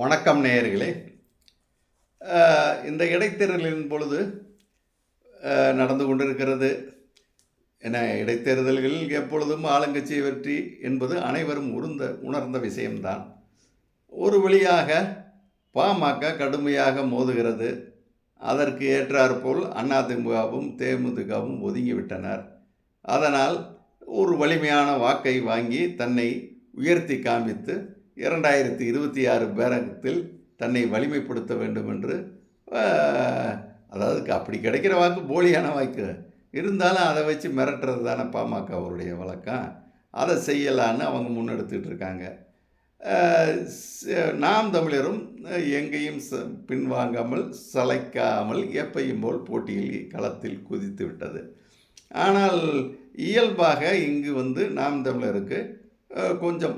வணக்கம் நேயர்களே. இந்த இடைத்தேர்தலின் பொழுது நடந்து கொண்டிருக்கிறது என இடைத்தேர்தல்களில் எப்பொழுதும் ஆளுங்கட்சி வெற்றி என்பது அனைவரும் உருந்த உணர்ந்த விஷயம்தான். ஒரு வழியாக பாமக கடுமையாக மோதுகிறது. அதற்கு ஏற்றாற்போல் அதிமுகவும் தேமுதிகவும் ஒதுங்கிவிட்டனர். அதனால் ஒரு வலிமையான வாக்கை வாங்கி தன்னை உயர்த்தி காண்பித்து இரண்டாயிரத்தி இருபத்தி ஆறு பேரகத்தில் தன்னை வலிமைப்படுத்த வேண்டும் என்று அதாவது அப்படி கிடைக்கிற வாக்கு போலியான வாக்கு இருந்தாலும் அதை வச்சு மிரட்டுறது தானே பாமக அவருடைய வழக்கம். அதை செய்யலான்னு அவங்க முன்னெடுத்துட்டு இருக்காங்க. நாம் தமிழரும் எங்கேயும் ச- பின்வாங்காமல் சளைக்காமல் எப்பையும் போல் போட்டியில் களத்தில் குதித்து விட்டது. ஆனால் இயல்பாக இங்கு வந்து நாம் தமிழருக்கு கொஞ்சம்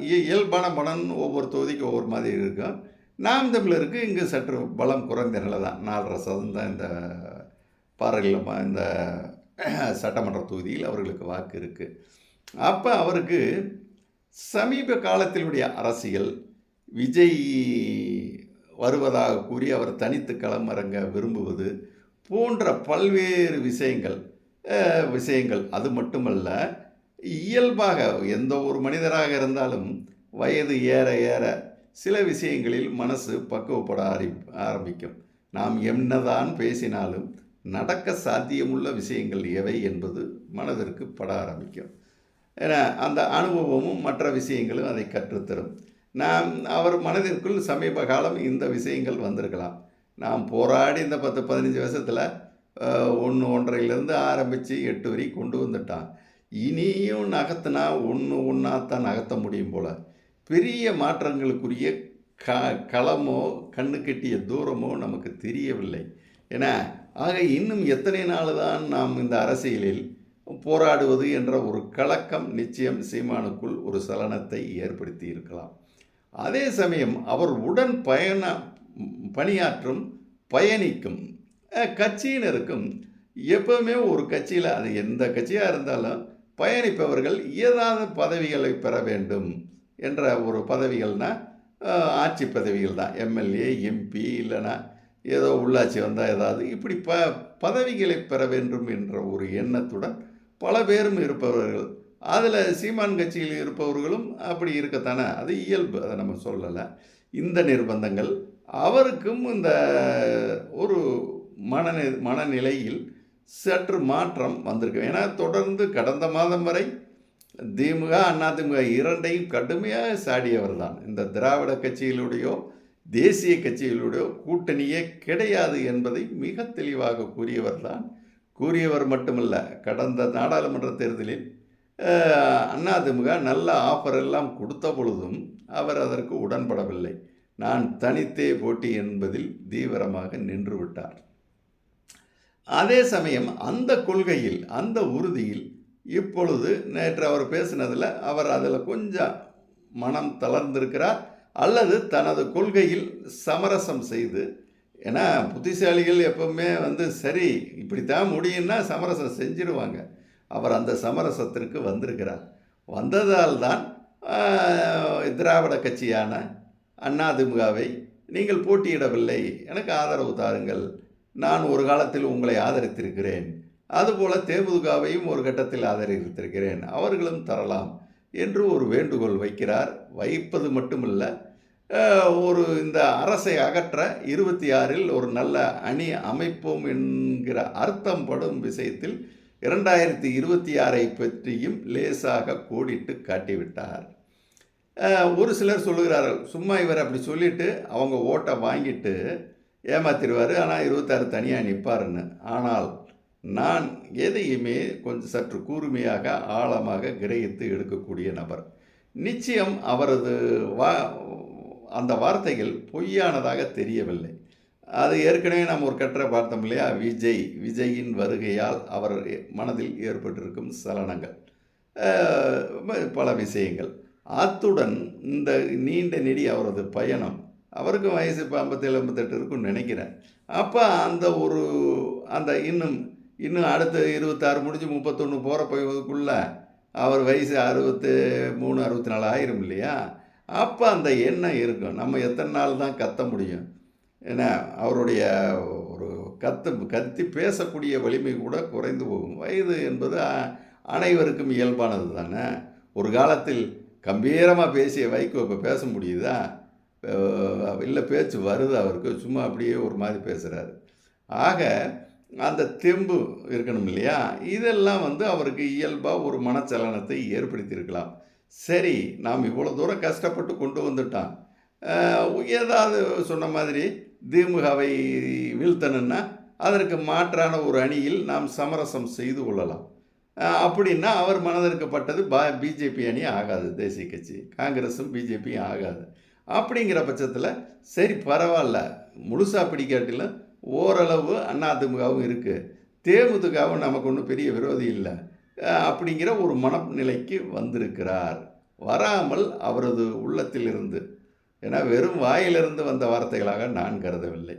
இய- இயல்பான பலன் ஒவ்வொரு தொகுதிக்கு ஒவ்வொரு மாதிரி இருக்கும் நாம் தமிழருக்கு இங்கே சற்று பலம் குறைந்த நிலை தான். நாலரை சதம் தான் இந்த பாராளுமன்ற இந்த சட்டமன்ற தொகுதியில் அவர்களுக்கு வாக்கு இருக்குது அப்போ அவருக்கு சமீப காலத்தினுடைய அரசியல் விஜய் வருவதாக கூறி அவர் தனித்து களமிறங்க விரும்புவது போன்ற பல்வேறு விஷயங்கள் விஷயங்கள். அது மட்டுமல்ல இயல்பாக எந்த ஒரு மனிதராக இருந்தாலும் வயது ஏற ஏற சில விஷயங்களில் மனசு பக்குவப்பட ஆரி ஆரம்பிக்கும். நாம் என்னதான் பேசினாலும் நடக்க சாத்தியமுள்ள விஷயங்கள் எவை என்பது மனதிற்கு பட ஆரம்பிக்கும். ஏன்னா அந்த அனுபவமும் மற்ற விஷயங்களும் அதை கற்றுத்தரும். நாம் அவர் மனதிற்குள் சமீப காலம் இந்த விஷயங்கள் வந்திருக்கலாம். நாம் போராடி இந்த பத்து பதினஞ்சு வருஷத்தில் ஒன்று ஒன்றையிலேருந்து ஆரம்பித்து எட்டு வரை கொண்டு வந்துட்டான். இனியும் நகர்த்தினா ஒன்று ஒன்றா தான் நகர்த்த முடியும் போல். பெரிய மாற்றங்களுக்குரிய க களமோ கண்ணு கட்டிய தூரமோ நமக்கு தெரியவில்லை. ஏன்னா ஆக இன்னும் எத்தனை நாள் தான் நாம் இந்த அரசியலில் போராடுவது என்ற ஒரு கலக்கம் நிச்சயம் சீமானுக்குள் ஒரு சலனத்தை ஏற்படுத்தி இருக்கலாம். அதே சமயம் அவர் உடன் பயண பணியாற்றும் பயணிக்கும் கட்சியினருக்கும் எப்போவுமே ஒரு கட்சியில் அது எந்த கட்சியாக இருந்தாலும் பயணிப்பவர்கள் ஏதாவது பதவிகளை பெற வேண்டும் என்ற ஒரு பதவிகள்னால் ஆட்சி பதவிகள் தான். எம்எல்ஏ எம்பி இல்லைன்னா ஏதோ உள்ளாட்சி வந்தால் ஏதாவது இப்படி ப பதவிகளை பெற வேண்டும் என்ற ஒரு எண்ணத்துடன் பல பேரும் இருப்பவர்கள் அதில் சீமான் கட்சியில் இருப்பவர்களும் அப்படி இருக்கத்தானே? அது இயல்பு அதை நம்ம சொல்லலை. இந்த நிர்பந்தங்கள் அவருக்கும் இந்த ஒரு மனநி மனநிலையில் சற்று மாற்றம் வந்திருக்கு. ஏன்னா தொடர்ந்து கடந்த மாதம் வரை திமுக அதிமுக இரண்டையும் கடுமையாக சாடியவர் தான் இந்த திராவிட கட்சிகளுடையோ தேசிய கட்சிகளுடைய கூட்டணியே கிடையாது என்பதை மிக தெளிவாக கூறியவர் தான் கூறியவர் மட்டுமல்ல கடந்த நாடாளுமன்ற தேர்தலில் அதிமுக நல்ல ஆஃபர் எல்லாம் கொடுத்த பொழுதும் அவர் அதற்கு உடன்படவில்லை. நான் தனித்தே போட்டி என்பதில் தீவிரமாக நின்று விட்டார். அதே சமயம் அந்த கொள்கையில் அந்த உறுதியில் இப்பொழுது நேற்று அவர் பேசினதில் அவர் அதில் கொஞ்சம் மனம் தளர்ந்திருக்கிறார் அல்லது தனது கொள்கையில் சமரசம் செய்து ஏன்னா புத்திசாலிகள் எப்பவுமே வந்து சரி இப்படித்தான் முடியும்னா சமரசம் செஞ்சிருவாங்க. அவர் அந்த சமரசத்திற்கு வந்திருக்கிறார். வந்ததால் தான் திராவிட கட்சியான அதிமுகவை நீங்கள் போட்டியிடவில்லை. எனக்கு ஆதரவு தாருங்கள். நான் ஒரு காலத்தில் உங்களை ஆதரித்திருக்கிறேன். அதுபோல தேமுதுகாவையும் ஒரு கட்டத்தில் ஆதரித்திருக்கிறேன். அவர்களும் தரலாம் என்று ஒரு வேண்டுகோள் வைக்கிறார். வைப்பது மட்டுமல்ல ஒரு இந்த அரசை அகற்ற இருபத்தி ஆறில் ஒரு நல்ல அணி அமைப்போம் என்கிற அர்த்தம் படும் விஷயத்தில் இரண்டாயிரத்தி இருபத்தி ஆறை பற்றியும் லேசாக கோடிட்டு காட்டிவிட்டார். ஒரு சிலர் சொல்லுகிறார்கள் சும்மா இவர் அப்படி சொல்லிட்டு அவங்க ஓட்டை வாங்கிட்டு ஏமாத்திடுவார். ஆனால் இருபத்தாறு தனியாக நிற்பாருன்னு ஆனால் நான் எதையுமே கொஞ்சம் சற்று கூர்மையாக ஆழமாக கிரகித்து எடுக்கக்கூடிய நபர். நிச்சயம் அவரது வா அந்த வார்த்தைகள் பொய்யானதாக தெரியவில்லை. அது ஏற்கனவே நாம் ஒரு கற்ற பார்த்தோம் இல்லையா? விஜய் விஜயின் வருகையால் அவர் மனதில் ஏற்பட்டிருக்கும் சலனங்கள். பல விஷயங்கள். அத்துடன் இந்த நீண்ட நெடி அவரது பயணம் அவருக்கும் வயசு இப்போ ஐம்பத்தேழு ஐம்பத்தெட்டு இருக்கும்னு நினைக்கிறேன். அப்போ அந்த ஒரு அந்த இன்னும் இன்னும் அடுத்து இருபத்தாறு முடிஞ்சு முப்பத்தொன்று போகிற போய்வதுக்குள்ளே அவர் வயசு அறுபத்து மூணு அறுபத்தி நாலு ஆயிரும் இல்லையா? அப்போ அந்த எண்ணம் இருக்கும். நம்ம எத்தனை நாள் தான் கத்த முடியும்? ஏன்னா அவருடைய ஒரு கத்து கத்தி பேசக்கூடிய வலிமை கூட குறைந்து போகும். வயது என்பது அனைவருக்கும் இயல்பானது தானே? ஒரு காலத்தில் கம்பீரமாக பேசிய வைகோ இப்போ பேச முடியுதா? இல்லை பேச்சு வருது அவருக்கு. சும்மா அப்படியே ஒரு மாதிரி பேசுகிறாரு ஆக அந்த தெம்பு இருக்கணும் இல்லையா? இதெல்லாம் வந்து அவருக்கு இயல்பாக ஒரு மனச்சலனத்தை ஏற்படுத்தியிருக்கலாம். சரி நாம் இவ்வளோ தூரம் கஷ்டப்பட்டு கொண்டு வந்துட்டான் ஏதாவது சொன்ன மாதிரி திமுகவை வீழ்த்தணுன்னா அதற்கு மாற்றான ஒரு அணியில் நாம் சமரசம் செய்து கொள்ளலாம். அப்படின்னா அவர் மனதிற்கப்பட்டது பா பிஜேபி அணி ஆகாது தேசிய கட்சி. காங்கிரஸும் பிஜேபியும் ஆகாது. அப்படிங்கிற பட்சத்தில் சரி பரவாயில்ல. முழுசாக பிடிக்காட்டிலும் ஓரளவு அதிமுகவும் இருக்குது தேமுதிகவும் நமக்கு ஒன்றும் பெரிய விரோதி இல்லை. அப்படிங்கிற ஒரு மனநிலைக்கு வந்திருக்கிறார். வராமல் அவரது உள்ளத்திலிருந்து ஏன்னா வெறும் வாயிலிருந்து வந்த வார்த்தைகளாக நான் கருதவில்லை.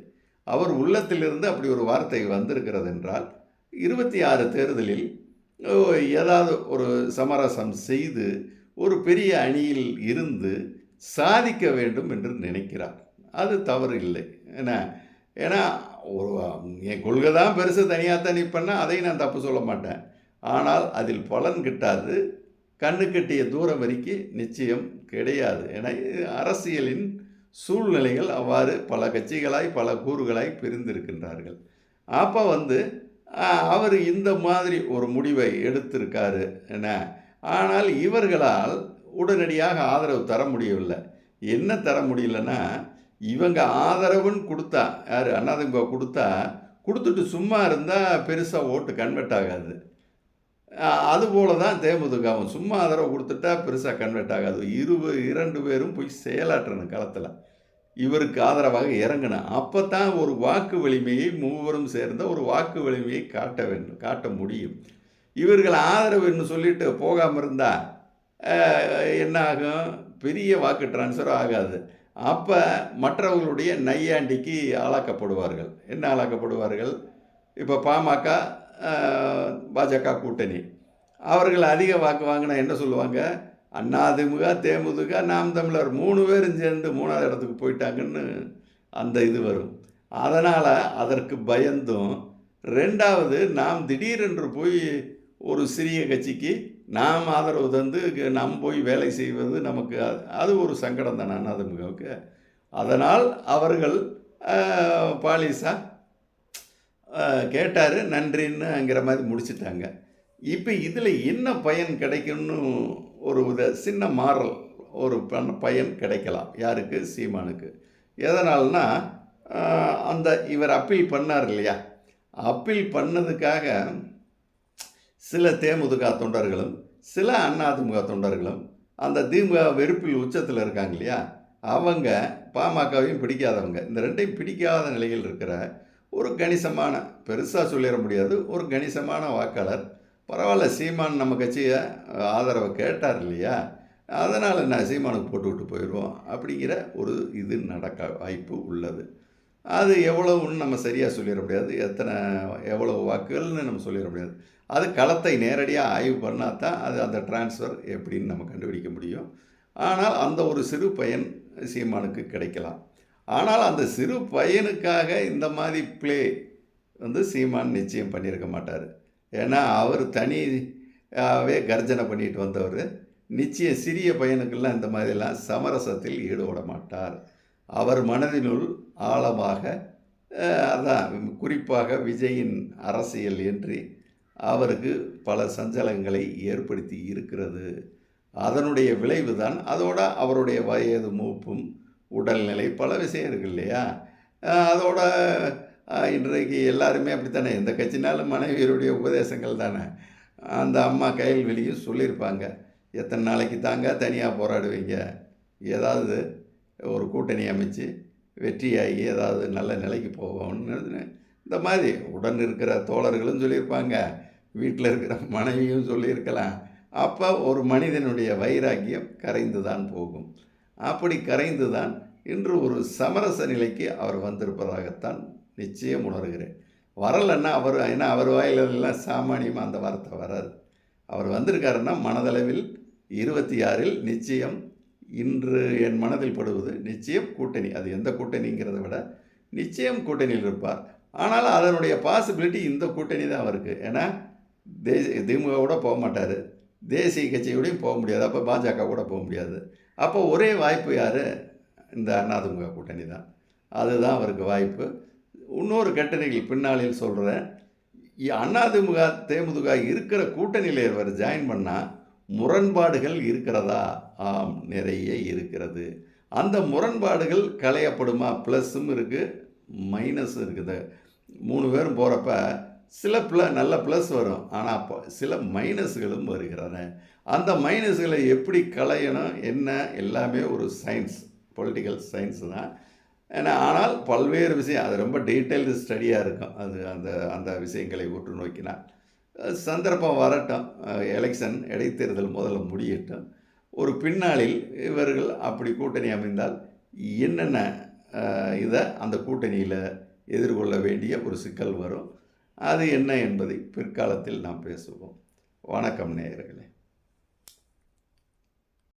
அவர் உள்ளத்திலிருந்து அப்படி ஒரு வார்த்தை வந்திருக்கிறது என்றால் இருபத்தி ஆறு தேர்தலில் ஏதாவது ஒரு சமரசம் செய்து ஒரு பெரிய அணியில் இருந்து சாதிக்க வேண்டும் என்று நினைக்கிறார். அது தவறு இல்லை. என்ன? ஏன்னா ஒரு என் கொள்கை தான் பெருசு தனியாக தான் நிற்பேன்னா அதையும் நான் தப்பு சொல்ல மாட்டேன். ஆனால் அதில் பலன் கிட்டாது. கண்ணு கட்டிய தூரம் வரைக்கும் நிச்சயம் கிடையாது. ஏன்னா அரசியலின் சூழ்நிலைகள் அவ்வாறு பல கட்சிகளாய் பல கூறுகளாய் பிரிந்திருக்கின்றார்கள். அப்போ வந்து அவர் இந்த மாதிரி ஒரு முடிவை எடுத்திருக்காரு. என்ன? ஆனால் இவர்களால் உடனடியாக ஆதரவு தர முடியவில்லை. என்ன தர முடியலன்னா இவங்க ஆதரவுன்னு கொடுத்தா யார் அண்ணாதிமுக கொடுத்தா கொடுத்துட்டு சும்மா இருந்தால் பெருசாக ஓட்டு கன்வெர்ட் ஆகாது. அதுபோல தான் தேமுதிகவும் சும்மா ஆதரவு கொடுத்துட்டா பெருசாக கன்வெர்ட் ஆகாது. இரு இரண்டு பேரும் போய் செயலாற்றணும் களத்தில். இவருக்கு ஆதரவாக இறங்கணும் அப்போ தான் ஒரு வாக்கு வலிமையை மூவரும் சேர்ந்த ஒரு வாக்கு வலிமையை காட்ட வேண்டும் காட்ட முடியும். இவர்கள் ஆதரவுன்னு சொல்லிட்டு போகாமல் இருந்தால் என்ன ஆகும் பெரிய வாக்கு டிரான்ஸ்ஃபர் ஆகாது. அப்போ மற்றவர்களுடைய நையாண்டிக்கு ஆளாக்கப்படுவார்கள். என்ன ஆளாக்கப்படுவார்கள்? இப்போ பாமக பாஜக கூட்டணி. அவர்கள் அதிக வாக்கு வாங்கினா என்ன சொல்லுவாங்க? அதிமுக தேமுதிக நாம் தமிழர் மூணு பேரும் சேர்ந்து மூணாவது இடத்துக்கு போயிட்டாங்கன்னு அந்த இது வரும். அதனால் அதற்கு பயந்தும் ரெண்டாவது நாம் திடீரென்று போய் ஒரு சிறிய கட்சிக்கு நாம் ஆதரவு தந்து நாம் போய் வேலை செய்வது நமக்கு அது- அது ஒரு சங்கடம் தானே அதிமுகவுக்கு அதனால் அவர்கள் பாலிசா கேட்டார் நன்றின்னுங்கிற மாதிரி முடிச்சிட்டாங்க. இப்போ இதில் என்ன பயன் கிடைக்கும்னு ஒரு வித சின்ன மாறல் ஒரு பயன் கிடைக்கலாம் யாருக்கு? சீமானுக்கு. எதனால்னா அந்த இவர் அப்பீல் பண்ணார் இல்லையா? அப்பீல் பண்ணதுக்காக சில தேமுதிக தொண்டர்களும் சில அதிமுக தொண்டர்களும் அந்த திமுக வெறுப்பில் உச்சத்தில் இருக்காங்க இல்லையா? அவங்க பாமகவையும் பிடிக்காதவங்க. இந்த ரெண்டையும் பிடிக்காத நிலையில் இருக்கிற ஒரு கணிசமான பெருசாக சொல்லிட முடியாது ஒரு கணிசமான வாக்காளர் பரவாயில்ல சீமான் நம்ம கட்சியை ஆதரவை கேட்டார் இல்லையா? அதனால் நான் சீமானுக்கு போட்டு விட்டு போயிடுவோம் அப்படிங்கிற ஒரு இது நடக்க வாய்ப்பு உள்ளது. அது எவ்வளவுன்னு நம்ம சரியாக சொல்லிட முடியாது. எத்தனை எவ்வளவு வாக்குகள்னு நம்ம சொல்லிட முடியாது. அது களத்தை நேரடியாக ஆய்வு பண்ணால் தான் அது அந்த டிரான்ஸ்ஃபர் எப்படின்னு நம்ம கண்டுபிடிக்க முடியும். ஆனால் அந்த ஒரு சிறு பயன் சீமானுக்கு கிடைக்கலாம். ஆனால் அந்த சிறு பையனுக்காக இந்த மாதிரி ப்ளே வந்து சீமான் நிச்சயம் பண்ணியிருக்க மாட்டார். ஏன்னா அவர் தனியாகவே கர்ஜனை பண்ணிட்டு வந்தவர். நிச்சயம் சிறிய பையனுக்கெல்லாம் இந்த மாதிரிலாம் சமரசத்தில் ஈடுபட மாட்டார். அவர் மனதினுள் ஆழமாக அதான் குறிப்பாக விஜயின் அரசியல் என்று அவருக்கு பல சஞ்சலங்களை ஏற்படுத்தி இருக்கிறது. அதனுடைய விளைவு தான் அதோட அவருடைய வயது மூப்பும் உடல்நிலை பல விஷயம் இருக்கு இல்லையா அதோட இன்றைக்கு எல்லாருமே அப்படித்தானே? எந்த கட்சினாலும் மனைவியருடைய உபதேசங்கள் தானே? அந்த அம்மா கையல்வெளியும் சொல்லியிருப்பாங்க. எத்தனை நாளைக்கு தாங்க தனியாக போராடுவீங்க? ஏதாவது ஒரு கூட்டணி அமைச்சு வெற்றியாகி ஏதாவது நல்ல நிலைக்கு போவோம்னு இந்த மாதிரி உடன் இருக்கிற தோழர்களும் சொல்லியிருப்பாங்க வீட்டில் இருக்கிற மனைவியும் சொல்லியிருக்கலாம். அப்போ ஒரு மனிதனுடைய வைராக்கியம் கரைந்து தான் போகும். அப்படி கரைந்து தான் இன்று ஒரு சமரச நிலைக்கு அவர் வந்திருப்பதாகத்தான் நிச்சயம் உணர்கிறேன். வரலைன்னா அவர் ஏன்னா அவர் வாயிலெல்லாம் சாமானியமாக அந்த வார்த்தை வராது. அவர் வந்திருக்காருன்னா மனதளவில் இருபத்தி ஆறில் நிச்சயம் இன்று என் மனதில் படுவது நிச்சயம் கூட்டணி. அது எந்த கூட்டணிங்கிறத விட நிச்சயம் கூட்டணியில் இருப்பார். ஆனாலும் அதனுடைய பாசிபிலிட்டி இந்த கூட்டணி தான் அவருக்கு. ஏன்னா தேசிய திமுக கூட போக மாட்டார். தேசிய கட்சியோடையும் போக முடியாது. அப்போ பாஜக கூட போக முடியாது. அப்போ ஒரே வாய்ப்பு யார்? இந்த அதிமுக கூட்டணி தான். அதுதான் அவருக்கு வாய்ப்பு. இன்னொரு கட்டணிகள் பின்னாளில் சொல்கிறேன் அதிமுக தேமுதிக இருக்கிற கூட்டணியில் இவர் ஜாயின் பண்ணால் முரண்பாடுகள் இருக்கிறதா? ஆம் நிறைய இருக்கிறது. அந்த முரண்பாடுகள் களையப்படுமா? ப்ளஸ்ஸும் இருக்குது மைனஸ் இருக்குது. மூணு பேரும் போகிறப்ப சில ப்ள நல்ல ப்ளஸ் வரும். ஆனால் அப்போ சில மைனஸ்களும் வருகிறன. அந்த மைனஸ்களை எப்படி களையணும்? என்ன? எல்லாமே ஒரு சயின்ஸ் பொலிட்டிக்கல் சயின்ஸ் தான். ஏன்னா ஆனால் பல்வேறு விஷயம் அது ரொம்ப டீட்டெயில்டு ஸ்டடியாக இருக்கும். அது அந்த அந்த விஷயங்களை உற்று நோக்கினால். சந்தர்ப்பம் வரட்டும். எலெக்ஷன் இடைத்தேர்தல் முதல்ல முடியட்டும். ஒரு பின்னாளில் இவர்கள் அப்படி கூட்டணி அமைந்தால் என்னென்ன இதை அந்த கூட்டணியில் எதிர்கொள்ள வேண்டிய ஒரு சிக்கல் வரும். அது என்ன என்பதை பிற்காலத்தில் நாம் பேசுவோம். வணக்கம் நேயர்களே.